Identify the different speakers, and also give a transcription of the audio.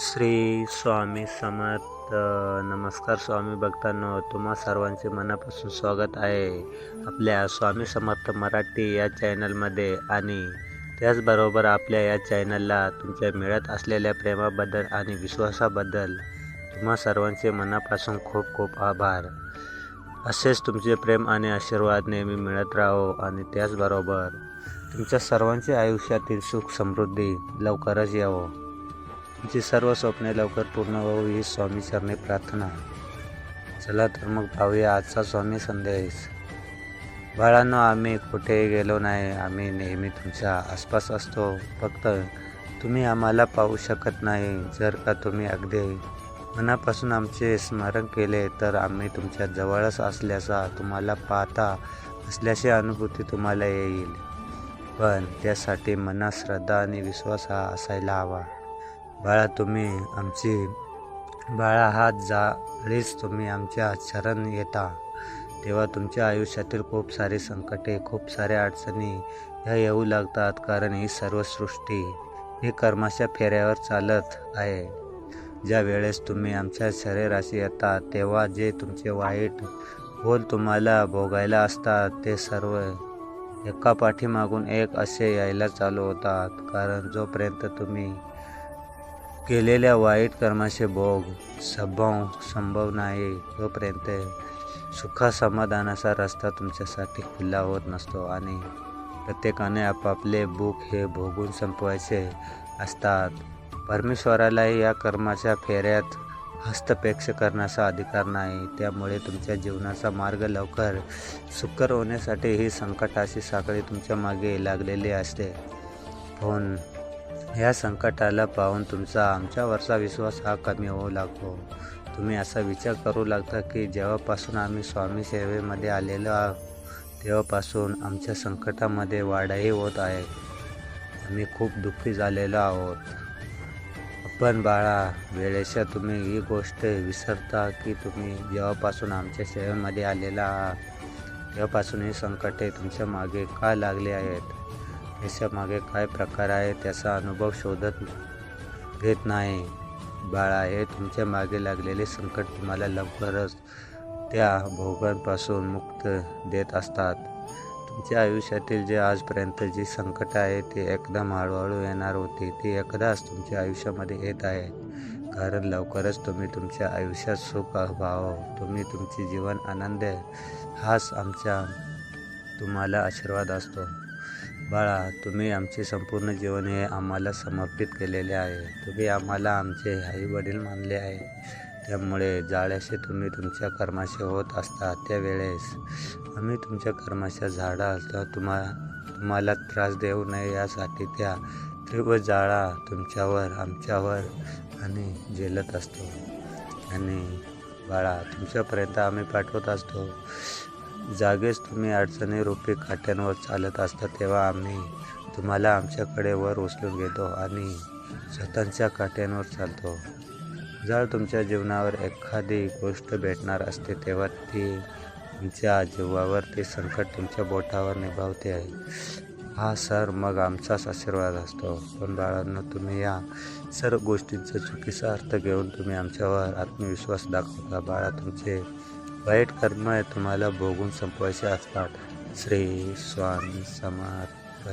Speaker 1: श्री स्वामी समर्थ. नमस्कार स्वामी भक्तांनो तुम्हा सर्वांचे मनापासून स्वागत आहे आपल्या स्वामी समर्थ मराठी या चॅनलमध्ये आणि त्याचबरोबर आपल्या या चॅनलला तुमच्या मिळत असलेल्या प्रेमाबद्दल आणि विश्वासाबद्दल तुम्हा सर्वांचे मनापासून खूप खूप आभार. असेच तुमचे प्रेम आणि आशीर्वाद नेहमी मिळत राहो आणि त्याचबरोबर तुमच्या सर्वांच्या आयुष्यातील सुख समृद्धी लवकरच यावं. तुमची सर्व स्वप्ने लवकर पूर्ण होऊ ही स्वामी चरणी प्रार्थना. चला तर मग पाहूया आजचा स्वामी संदेश. बाळांनो आम्ही कुठेही गेलो नाही. आम्ही नेहमी तुमच्या आसपास असतो. फक्त तुम्ही आम्हाला पाहू शकत नाही. जर का तुम्ही अगदी मनापासून आमचे स्मरण केले तर आम्ही तुमच्या जवळच असल्याचा तुम्हाला पाहता असल्याची अनुभूती तुम्हाला येईल. पण त्यासाठी मनात श्रद्धा आणि विश्वास हा असायला हवा. बाळा तुम्ही आमची बाळा हात जाळीच तुम्ही आमच्या शरण येता. तेव्हा तुमच्या आयुष्यातील खूप सारी संकटे खूप साऱ्या अडचणी ह्या येऊ लागतात कारण ही सर्व सृष्टी ही कर्माच्या फेऱ्यावर चालत आहे. ज्या वेळेस तुम्ही आमच्या शरीराशी येता तेव्हा जे तुमचे वाईट बोल तुम्हाला भोगायला असतात ते सर्व एका पाठीमागून एक असे यायला चालू होतात. कारण जोपर्यंत तुम्ही केलेल्या वाईट कर्माचे भोग सभाव संभव नाही तोपर्यंत सुखा समाधानाचा रस्ता तुमच्यासाठी खुला होत नसतो आणि प्रत्येकाने आपापले भूक हे भोगून संपवायचे असतात. परमेश्वरालाही या कर्माच्या फेऱ्यात हस्तपेक्ष करण्याचा अधिकार नाही. त्यामुळे तुमच्या जीवनाचा मार्ग लवकर सुकर होण्यासाठी ही संकटाची साखळी तुमच्या मागे लागलेली असते. पण ह्या संकटाला पाहून तुमचा आमच्यावरचा विश्वास हा कमी होऊ लागतो. तुम्ही असा विचार करू लागता की जेव्हापासून आम्ही स्वामी सेवेमध्ये आलेलो आहोत तेव्हापासून आमच्या संकटामध्ये वाढही होत आहे. आम्ही खूप दुःखी झालेलो आहोत. पण बाळा वेळेच्या तुम्ही ही गोष्ट विसरता की तुम्ही जेव्हापासून आमच्या सेवेमध्ये आलेला आहात तेव्हापासून ही संकटे तुमच्या मागे का लागले आहेत? त्याच्यामागे काय प्रकार आहे त्याचा अनुभव शोधत घेत नाही. बाळा हे तुमच्या मागे लागलेले संकट तुम्हाला लवकरच त्या भोगांपासून मुक्त देत असतात. तुमच्या आयुष्यातील जे आजपर्यंत जी संकट आहे ते एकदम हळूहळू येणार होती. ती एकदाच तुमच्या आयुष्यामध्ये येत आहे. कारण लवकरच तुम्ही तुमच्या आयुष्यात सुख भाव तुम्ही तुमचे जीवन आनंद हाच आमच्या तुम्हाला आशीर्वाद असतो. बाळा तुम्ही आमचे संपूर्ण जीवन हे आम्हाला समर्पित केलेले आहे. तुम्ही आम्हाला आमचे आई वडील मानले आहे. त्यामुळे जाळ्याशी तुम्ही तुमच्या कर्माशी होत असता त्यावेळेस आम्ही तुमच्या कर्माच्या झाडा तर तुम्हा तुम्हाला त्रास देऊ नये यासाठी त्या तीव्र जाळा तुमच्यावर आमच्यावर आणि झेलत असतो. आणि बाळा तुमच्यापर्यंत आम्ही पाठवत असतो. जागेच तुम्ही अडचणी रूपी काट्यांवर चालत असता तेव्हा आम्ही तुम्हाला आमच्याकडे वर उचलून घेतो आणि स्वतःच्या काट्यांवर चालतो. जर तुमच्या जीवनावर एखादी गोष्ट भेटणार असते तेव्हा ती तुमच्या जीवावर ते संकट तुमच्या बोटावर निभावते. आहे हा सर मग आमचाच आशीर्वाद असतो. पण बाळांना तुम्ही या सर्व गोष्टींचा चुकीचा अर्थ घेऊन तुम्ही आमच्यावर आत्मविश्वास दाखवता. बाळा तुमचे वाईट कर्म तुम्हाला भोगून संपवायचे असतात. श्री स्वामी समर्थ.